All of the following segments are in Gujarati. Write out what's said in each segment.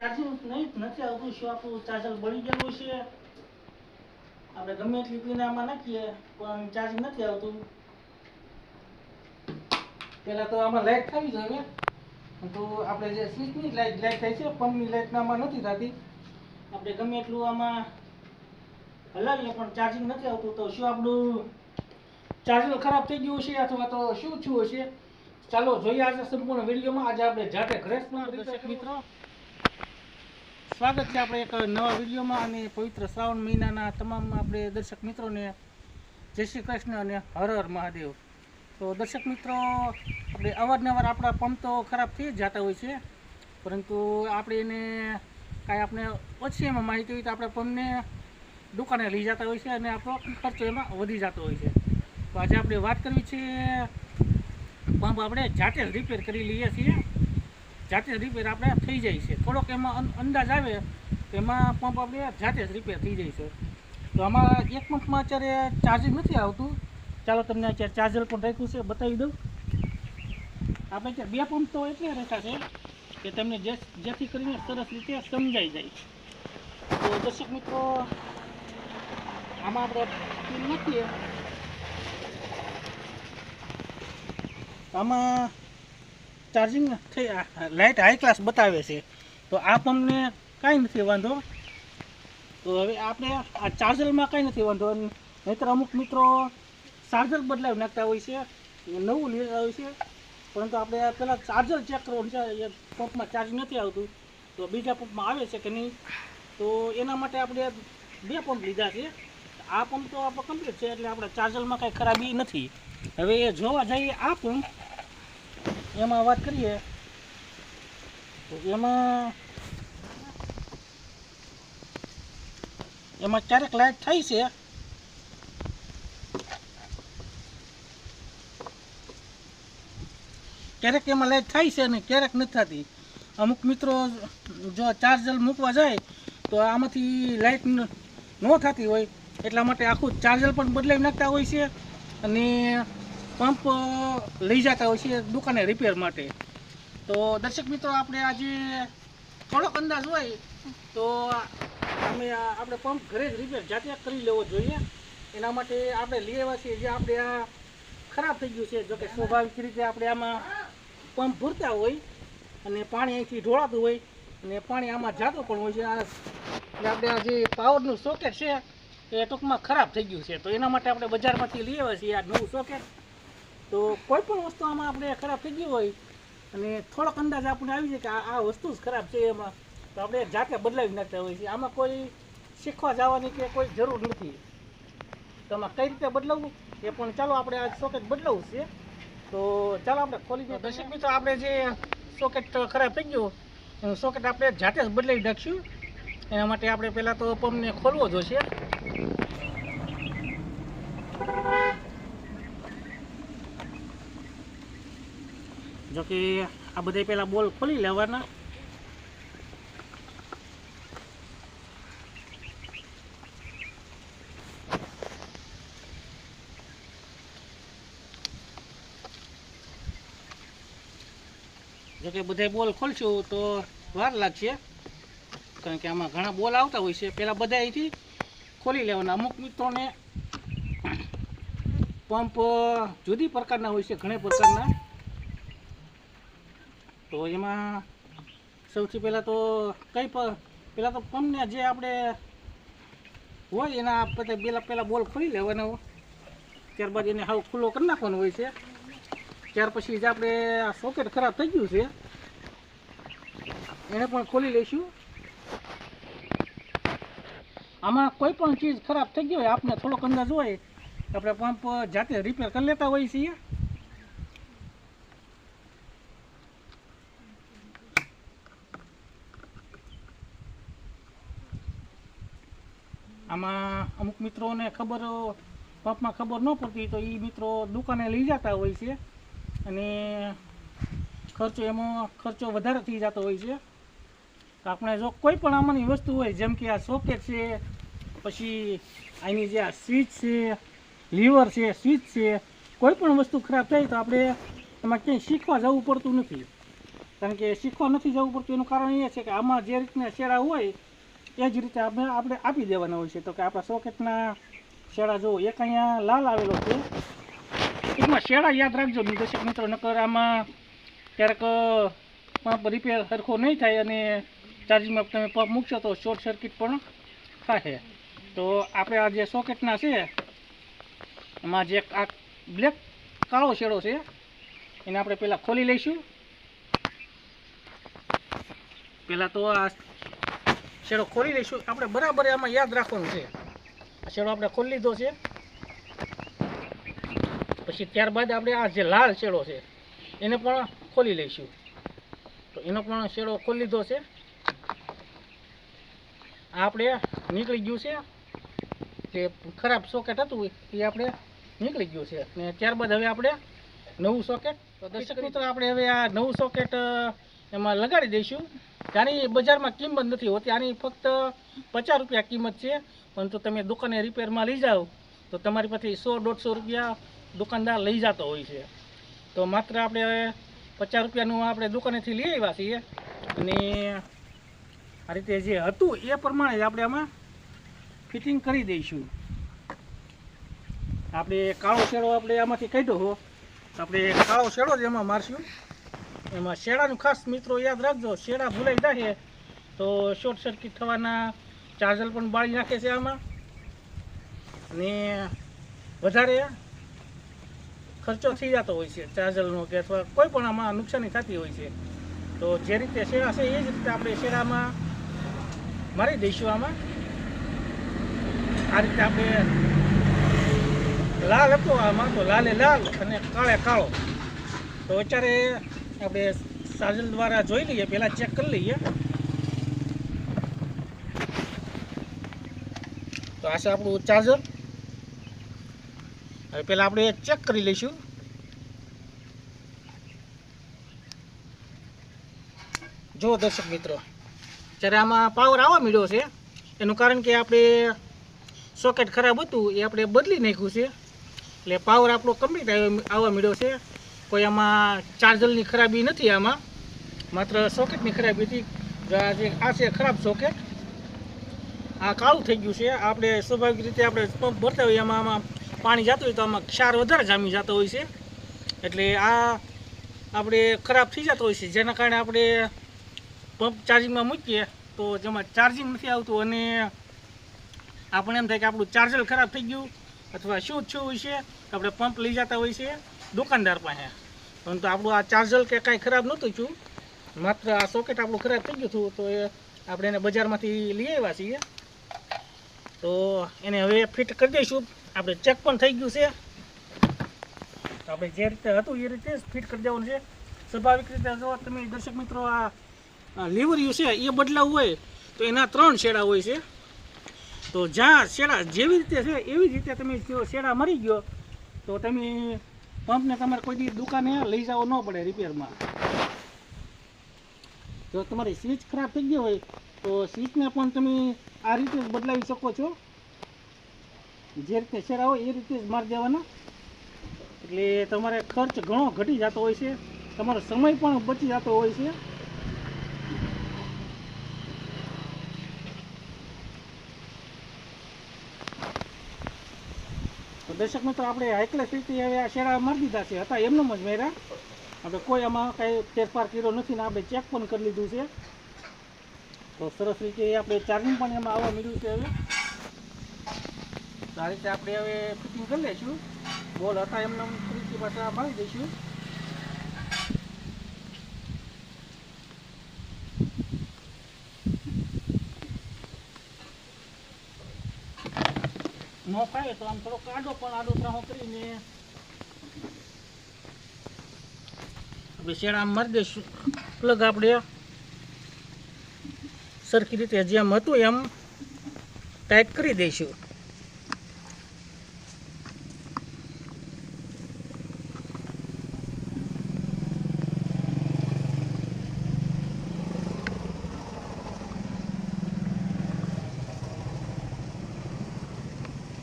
ચાર્જિંગ નહીં નથી આવતું. શું આપણું ચાર્જર બળી ગયેલું છે? આપણે ગમે એટલી પીને આમાં નાખીએ પણ ચાર્જિંગ નથી આવતું. પહેલા તો આમાં લાઇટ થવી જોઈએ. તો આપણે જે સ્વિચની લાઇટ લાઇટ થાય છે પંપની લાઇટ આમાં નથી થતી. આપણે ગમે એટલું આમાં હલાવીએ પણ ચાર્જિંગ નથી આવતું. તો શું આપણું ચાર્જર ખરાબ થઈ ગયું છે અથવા તો શું થયું હશે? ચાલો જોઈએ આજે સંપૂર્ણ વિડીયોમાં. આજે આપણે જાતે ઘરે મિત્રો સ્વાગત છે આપણે એક નવા વિડીયોમાં અને પવિત્ર શ્રાવણ મહિનાના તમામ આપણે દર્શક મિત્રોને. જય શ્રી કૃષ્ણ અને હર હર મહાદેવ. તો દર્શક મિત્રો, આપણે અવારનવાર આપણા પંપ તો ખરાબ થઈ જતા હોય છે, પરંતુ આપણે એને કાંઈ આપણે ઓછી એમાં માહિતી હોય તો આપણે પંપને દુકાને લઈ જતા હોય છે અને આપણો ખર્ચો એમાં વધી જતો હોય છે. તો આજે આપણે વાત કરવી છે, પંપ આપણે જાતે જ રિપેર કરી લઈએ છીએ. જાતે જ રિપેર આપણે થઈ જાય છે. થોડોક એમાં અંદાજ આવે એમાં પંપ આપણે જાતે જ રિપેર થઈ જાય છે. તો આમાં એક પંપમાં અત્યારે ચાર્જિંગ નથી આવતું. ચાલો તમને અત્યારે ચાર્જર પણ રાખ્યું છે, બતાવી દઉં. આપણે અત્યારે બે પંપ તો એટલે રાખ્યા છે કે તમને જે, જેથી કરીને સરસ રીતે સમજાઈ જાય. તો દર્શક મિત્રો, આમાં આપણે નાખીએ. આમાં ચાર્જિંગ થઈ લાઇટ હાઈ ક્લાસ બતાવે છે. તો આ પંપને કાંઈ નથી, વાંધો. તો હવે આપણે આ ચાર્જરમાં કાંઈ નથી, વાંધો. નહીંતર અમુક મિત્રો ચાર્જર બદલાવી નાખતા હોય છે, નવું લેતા હોય છે. પરંતુ આપણે પહેલાં ચાર્જર ચેક કરવાનું છે એ પંપમાં ચાર્જ નથી આવતું. તો બીજા પંપમાં આવે છે કે નહીં? તો એના માટે આપણે બે પંપ લીધા છે. આ પંપ તો આપણે કમ્પ્લીટ છે, એટલે આપણે ચાર્જરમાં કાંઈ ખરાબી નથી. હવે એ જોવા જઈએ આ પંપ એમાં વાત કરીએ, તો એમાં એમાં ક્યારેક લાઇટ થાય છે. ક્યારેક એમાં લાઇટ થાય છે અને ક્યારેક નથી થતી. અમુક મિત્રો જો ચાર્જર મૂકવા જાય, તો આમાંથી લાઇટ ન થતી હોય, એટલા માટે આખું ચાર્જર પણ બદલાવી નાખતા હોય છે. અને પંપ લઈ જતા હોય છે દુકાને રિપેર માટે. તો દર્શક મિત્રો, આપણે આજે થોડોક અંદાજ હોય તો અમે આપણે પંપ ઘરે જ રિપેર જાતે કરી લેવો જોઈએ. એના માટે આપણે લઈ આવ્યા છીએ જે આપણે આ ખરાબ થઈ ગયું છે. જોકે સ્વાભાવિક રીતે આપણે આમાં પંપ ભરતા હોય અને પાણી અહીંથી ઢોળાતું હોય અને પાણી આમાં જાતું પણ હોય છે. આ આપણે આ જે પાવરનું સોકેટ છે એ ટૂંકમાં ખરાબ થઈ ગયું છે. તો એના માટે આપણે બજારમાંથી લઈ આવ્યા છીએ આ નવું સોકેટ તો કોઈ પણ વસ્તુ આમાં આપણે ખરાબ થઈ ગઈ હોય અને થોડોક અંદાજ આપણને આવી જાય કે આ વસ્તુ જ ખરાબ છે એમાં, તો આપણે જાતે બદલાવી નાખતા હોઈએ છીએ. આમાં કોઈ શીખવા જવાની કે કોઈ જરૂર નથી. તો આમાં કઈ રીતે બદલાવવું એ પણ ચાલો આપણે આ સોકેટ બદલાવવું છે. તો ચાલો આપણે ખોલી દઈએ. દર્શક મિત્રો, આપણે જે સોકેટ ખરાબ થઈ ગયું સોકેટ આપણે જાતે જ બદલાવી નાખશું. એના માટે આપણે પહેલાં તો પંપને ખોલવો જોશે. જો કે આ બધા પહેલાં બોલ ખોલી લેવાના. જોકે બધા બોલ ખોલશું તો વાર લાગશે. કારણ કે આમાં ઘણા બોલ આવતા હોય છે. પહેલાં બધા અહીંથી ખોલી લેવાના. અમુક મિત્રોને પંપ જુદી પ્રકારના હોય છે, ઘણા પ્રકારના. તો એમાં સૌથી પહેલાં તો કઈ પણ પહેલાં તો પંપને જે આપણે હોય એના પછી પહેલાં પહેલાં બોલ ખોલી લેવાનો. ત્યારબાદ એને હાવ ખુલ્લો કરી નાખવાનો હોય છે. ત્યાર પછી જે આપણે આ સોકેટ ખરાબ થઈ ગયું છે, એને પણ ખોલી લઈશું. આમાં કોઈ પણ ચીજ ખરાબ થઈ ગઈ હોય, આપને થોડોક અંદાજ હોય આપણે પંપ જાતે રિપેર કરી લેતા હોઈએ છીએ. આમાં અમુક મિત્રોને ખબર, પંપમાં ખબર ન પડતી તો એ મિત્રો દુકાને લઈ જતા હોય છે. અને ખર્ચો એમાં ખર્ચો વધારે થઈ જતો હોય છે. તો આપણે જો કોઈ પણ આમાંની વસ્તુ હોય, જેમ કે આ સોકેટ છે, પછી આની જે આ સ્વિચ છે, લીવર છે, સ્વિચ છે, કોઈ પણ વસ્તુ ખરાબ થાય તો આપણે એમાં ક્યાંય શીખવા જવું પડતું નથી. કારણ કે શીખવા નથી જવું પડતું, એનું કારણ એ છે કે આમાં જે રીતના શેડા હોય એ જ રીતે આપણે આપણે આપી દેવાના હોય છે. તો કે આપણા સોકેટના શેડા જુઓ, એક અહીંયા લાલ આવેલો છે. ટૂંકમાં શેડા યાદ રાખજો નિર્દેશક મિત્રો, નકર આમાં ક્યારેક, પંપ રિપેર સરખો નહીં થાય અને ચાર્જિંગમાં તમે પંપ મૂકશો તો શોર્ટ સર્કિટ પણ થાય તો આપણે આ જે સોકેટના છે, એમાં જે આ બ્લેક કાળો શેડો છે, એને આપણે પહેલાં ખોલી લઈશું. પહેલાં તો આ શેડો ખોલી લઈશું. આપણે બરાબર આમાં યાદ રાખવાનું છે. આ શેડો આપણે ખોલી લીધો છે. પછી ત્યારબાદ આપણે આ જે લાલ શેડો છે એને પણ ખોલી લઈશું. તો એનો પણ શેડો ખોલી લીધો છે. આ આપણે નીકળી ગયું છે. જે ખરાબ સોકેટ હતું એ આપણે નીકળી ગયું છે. ને ત્યારબાદ હવે આપણે નવું સોકેટ તો દર્શક મિત્રો આપણે હવે આ નવું સોકેટ એમાં લગાડી દઈશું. જાણી બજારમાં કિંમત નથી હોતી. આની ફક્ત પચાસ રૂપિયા કિંમત છે. પરંતુ તમે દુકાને રિપેરમાં લઈ જાઓ, તો તમારી પાસે સો, દોઢસો રૂપિયા દુકાનદાર લઈ જતો હોય છે. તો માત્ર આપણે પચાસ રૂપિયાનું આપણે દુકાનેથી લઈ આવ્યા છીએ. અને આ રીતે જે હતું એ પ્રમાણે જ આપણે આમાં ફિટિંગ કરી દઈશું. આપણે કાળો શેડો આપણે આમાંથી કાઢ્યો હો. આપણે કાળો શેડો જ એમાં મારશું. એમાં શેડાનું ખાસ મિત્રો યાદ રાખજો શેડા ભૂલાઈ જાય તો શોર્ટ સર્કિટ થવાના ચાર્જર પણ બાળી નાખે છે આમાં. અને વધારે ખર્ચો થઈ જતો હોય છે ચાર્જરનો કે અથવા કોઈ પણ આમાં નુકસાની થતી હોય છે. તો જે રીતે શેડા છે, એ જ રીતે આપણે શેડામાં મારી દઈશું આમાં. આ રીતે આપણે લાલ હતો આમાં, તો લાલે લાલ અને કાળે કાળો. તો અત્યારે આપણે સાજલ દ્વારા જોઈ લઈએ, પહેલાં ચેક કરી લઈએ. તો આ છે આપણું ચાર્જર હવે પહેલાં આપણે ચેક કરી લઈશું. જો દર્શક મિત્રો, જ્યારે આમાં પાવર આવવા મળ્યો છે, એનું કારણ કે આપણે સોકેટ ખરાબ હતું, એ આપણે બદલી નાખ્યું છે. એટલે પાવર આપણો કમ્પ્લીટ આવવા મળ્યો છે. કોઈ આમાં ચાર્જરની ખરાબી નથી આમાં. માત્ર સોકેટની ખરાબી હતી. આ છે ખરાબ સોકેટ. આ કાળું થઈ ગયું છે. આપણે સ્વાભાવિક રીતે આપણે પંપ ભરતા હોઈએ એમાં આમાં પાણી જતું હોય તો આમાં ક્ષાર વધારે જામી જતો હોય છે. એટલે આ આપણે ખરાબ થઈ જતો હોય છે. જેના કારણે આપણે પંપ ચાર્જિંગમાં મૂકીએ તો જેમાં ચાર્જિંગ નથી આવતું અને આપણે એમ થાય કે આપણું ચાર્જર ખરાબ થઈ ગયું. અથવા શું થયું હોય છે? આપણે પંપ લઈ જતા હોય છે. દુકાનદાર પાસે. પરંતુ આપણું આ ચાર્જર કે કાંઈ ખરાબ નહોતું થયું. માત્ર આ સોકેટ આપણું ખરાબ થઈ ગયું હતું, તો એ આપણે એને બજારમાંથી લઈ આવ્યા છીએ. તો એને હવે ફિટ કરી દઈશું. આપણે ચેક પણ થઈ ગયું છે. તો આપણે જે રીતે હતું એ રીતે ફિટ કરી દેવાનું છે. સ્વાભાવિક રીતે જો તમે દર્શક મિત્રો આ લીવર્યું છે, એ બદલાવું હોય, તો એના ત્રણ શેડા હોય છે. તો જ્યાં શેડા જેવી રીતે છે, એવી રીતે તમે શેડા મરી ગયો, તો તમે પંપને તમારે કોઈ દી દુકાને લઈ જવો ન પડે રિપેરમાં. જો તમારી સ્વિચ ખરાબ થઈ ગઈ હોય, તો સ્વિચને પણ તમે આ રીતે જ બદલાવી શકો છો. જે રીતે શેડા હોય એ રીતે જ મારી દેવાના. એટલે તમારે ખર્ચ ઘણો ઘટી જતો હોય છે. તમારો સમય પણ બચી જતો હોય છે. દર્શક મિત્રો આપણે હાઈક્લાસ રીતે હવે આ શેરા મારી દીધા છે. હતા એમનો જ મેરા. આપણે કોઈ આમાં કાંઈ ફેરફાર કર્યો નથી ને આપણે ચેક પણ કરી લીધું છે. તો સરસ રીતે આપણે ચાર્જિંગ પણ એમાં આવવા મળ્યું છે હવે. સારી રીતે આપણે હવે ફિટિંગ કરી લઈશું. બોલ હતા એમને ફરીથી પાછા મારી દઈશું. ફાવે તો આમ થોડો કાઢો પણ આડો ત્રાહો કરીને. આપણે શેડા આમ મારી દઈશું પ્લગ આપણે સરખી રીતે જેમ હતું એમ ટાઈટ કરી દઈશું.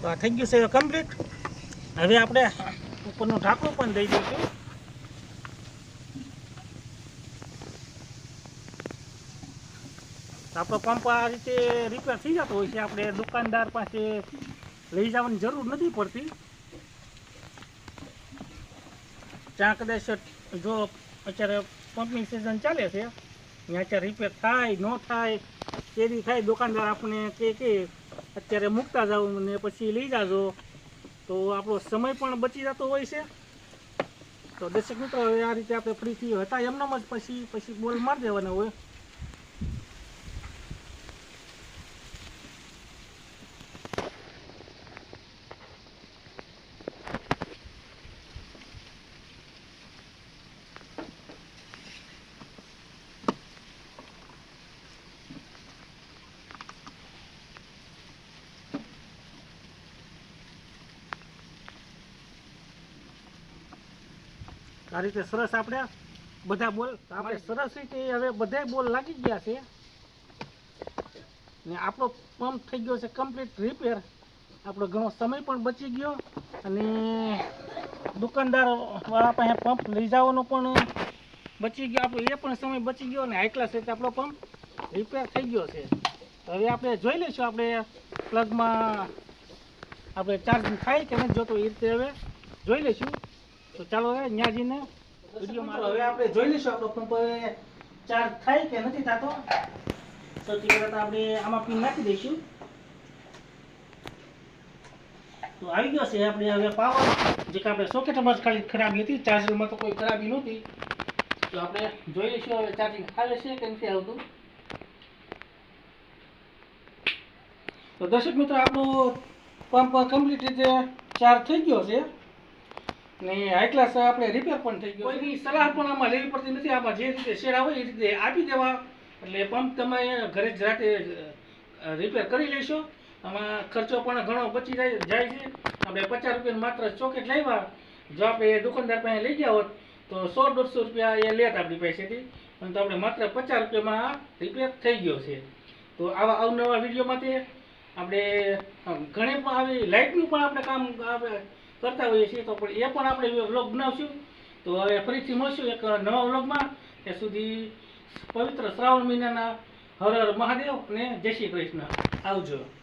તો આ થઈ ગયું છે કમ્પ્લીટ હવે આપણે ઉપરનું ઢાંકણું પણ દઈ દઈશું. આપણો પંપ આ રીતે રિપેર થઈ જતો હોય છે. આપણે દુકાનદાર પાસે લઈ જવાની જરૂર નથી પડતી. ત્યાં કદાચ જો અત્યારે પંપની સિઝન ચાલે છે, ત્યાં અત્યારે રિપેર થાય, ન થાય કેરી થાય, દુકાનદાર આપણને કે કે અત્યારે મૂકતા જાઓ ને પછી લઈ જાજો. તો આપણો સમય પણ બચી જતો હોય છે. તો દર્શક મિત્રો, હવે આ રીતે આપણે ફ્રીથી હતા. એમનામ જ પછી પછી બોલ મારી દેવાના હોય. આ રીતે સરસ આપણે બધા બોલ આપણે સરસ રીતે હવે બધા બોલ લાગી ગયા છે. ને આપણો પંપ થઈ ગયો છે કમ્પ્લીટ રિપેર આપણો ઘણો સમય પણ બચી ગયો અને દુકાનદાર વાળા પાસે પંપ લઈ જવાનો પણ બચી ગયો. આપણો એ પણ સમય બચી ગયો અને હાઈ ક્લાસ રીતે આપણો પંપ રિપેર થઈ ગયો છે. હવે આપણે જોઈ લઈશું આપણે પ્લગમાં આપણે ચાર્જિંગ થાય કે નથી જોતો એ રીતે હવે જોઈ લઈશું. તો ચાલો હવે ત્યાં જઈને હવે આપણે જોઈ લઈશું આપણો પંપ ચાર્જ થાય કે નથી થતો? સૌથી પહેલાં તો આપણે આમાં પિન નાખી દઈશું. તો આવી ગયો છે આપણે હવે પાવર જે કે આપણે સોકેટમાં જ ખાલી ખરાબી હતી ચાર્જરમાં તો કોઈ ખરાબી નહોતી. તો આપણે જોઈ લઈશું હવે ચાર્જિંગ આવે છે કે નથી આવતું. તો દર્શક મિત્રો આપણો પંપ કમ્પ્લીટ રીતે ચાર્જ થઈ ગયો છે. ને હાઈ આપણે રિપેર પણ થઈ ગયો કોઈની સલાહ પણ આમાં લેવી પડતી નથી. આમાં જે રીતે શેરા હોય એ રીતે આપી દેવા. એટલે પંપ તમે ઘરે જ રાતે રિપેર કરી લેશો. આમાં ખર્ચો પણ ઘણો બચી જાય જાય છે. આપણે પચાસ રૂપિયા માત્ર ચોકેટ લાવ્યા. જો આપણે દુકાનદાર પાસે લઈ ગયા હોત, તો સો દોઢસો રૂપિયા એ લેત આપણી પાસેથી. પણ તો આપણે માત્ર પચાસ રૂપિયામાં રિપેર થઈ ગયો છે. તો આવા અવનવા વીડિયો માટે આપણે ઘણી પણ આવી લાઇટનું પણ આપણે કામ આપણે કરતા હોઈએ છીએ તો પણ એ પણ આપણે વ્લોગ બનાવશું. તો હવે ફરીથી મળશું એક નવા વ્લોગમાં. ત્યાં સુધી પવિત્ર શ્રાવણ મહિનાના હર હર મહાદેવ અને જય શ્રી કૃષ્ણ. આવજો.